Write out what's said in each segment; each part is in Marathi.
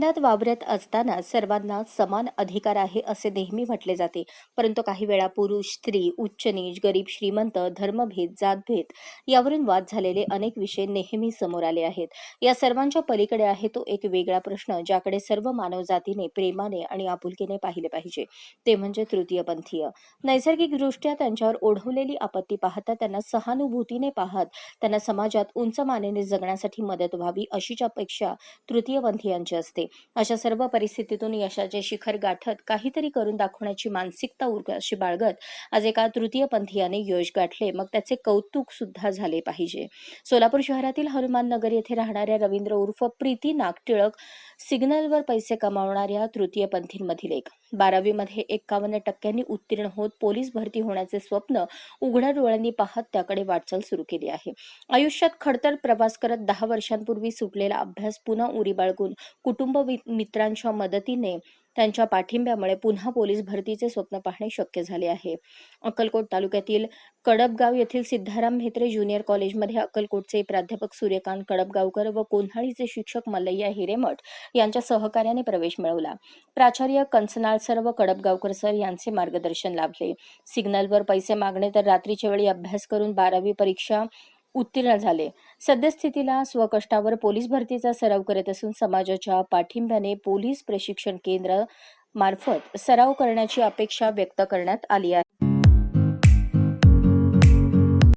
जीवनात वावरत असताना सर्वांना समान अधिकार आहे असे नेहमी म्हटले जाते. परंतु काही वेळा पुरुष स्त्री उच्च नीच गरीब श्रीमंत धर्मभेद जातभेद यावरून वाद झालेले अनेक विषय नेहमी समोर आले आहेत. या सर्वांच्या पलीकडे आहे तो एक वेगळा प्रश्न ज्याकडे सर्व मानवजातीने प्रेमाने आणि आपुलकीने पाहिले पाहिजे. ते म्हणजे तृतीयपंथीय नैसर्गिकदृष्ट्या त्यांच्यावर ओढवलेली आपत्ती पाहता त्यांना सहानुभूतीने पाहत त्यांना समाजात उंच मानेने जगण्यासाठी मदत व्हावी अशीच अपेक्षा तृतीयपंथीयांची असते. अशा सर्व परिस्थितीतून यशाचे शिखर गाठत काहीतरी करून दाखवण्याची मानसिकता अशी बाळगत आज एका तृतीयपंथीयाने यश गाठले. मग त्याचे कौतुक सुद्धा झाले पाहिजे. सोलापूर शहरातील हनुमान नगर येथे राहणाऱ्या रवींद्र उर्फ प्रीती नागटिळक सिग्नलवर पैसे कमावणाऱ्या तृतीयपंथींमधील एक. बारावीमध्ये एक्कावन्न टक्क्यांनी उत्तीर्ण होत पोलीस भरती होण्याचे स्वप्न उघड्या डोळ्यांनी पाहत त्याकडे वाटचाल सुरू केली आहे. आयुष्यात खडतर प्रवास करत दहा वर्षांपूर्वी सुटलेला अभ्यास पुन्हा उरी बाळगून कुटुंब कुटुंबमित्रांच्या मित्रांच्या मदतीने त्यांच्या पाठिंब्यामुळे पुन्हा पोलीस भरतीचे स्वप्न पाहणे शक्य झाले आहे. अक्कलकोट तालुक्यातील कडबगाव येथील सिद्धाराम म्हेत्रे ज्युनियर कॉलेजमध्ये अक्कलकोटचे प्राध्यापक सूर्यकांत कडबगावकर व कोन्हाळीचे शिक्षक मल्लय्या हिरेमठ यांच्या सहकार्याने प्रवेश मिळवला. प्राचार्य कंसनाळ सर व कडबगावकर सर यांचे मार्गदर्शन लाभले. सिग्नलवर पैसे मागणे तर रात्रीच्या वेळी अभ्यास करून बारावी परीक्षा उत्तीर्ण झाले. सद्यस्थितीला स्वकष्टावर पोलीस भरतीचा सराव करत असून समाजाच्या पाठिंब्याने पोलीस प्रशिक्षण केंद्र मार्फत सराव करण्याची अपेक्षा व्यक्त करण्यात आली आहे.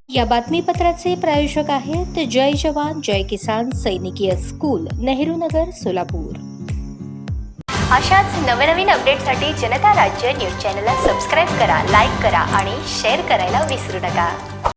या बातमीपत्राचे प्रायोजक आहेत जय जवान जय किसान सैनिकीय स्कूल नेहरू नगर सोलापूर. अशाच नवनवीन अपडेटसाठी जनता राज्य न्यूज चॅनलला सबस्क्राईब करा लाईक करा आणि शेअर करायला विसरू नका.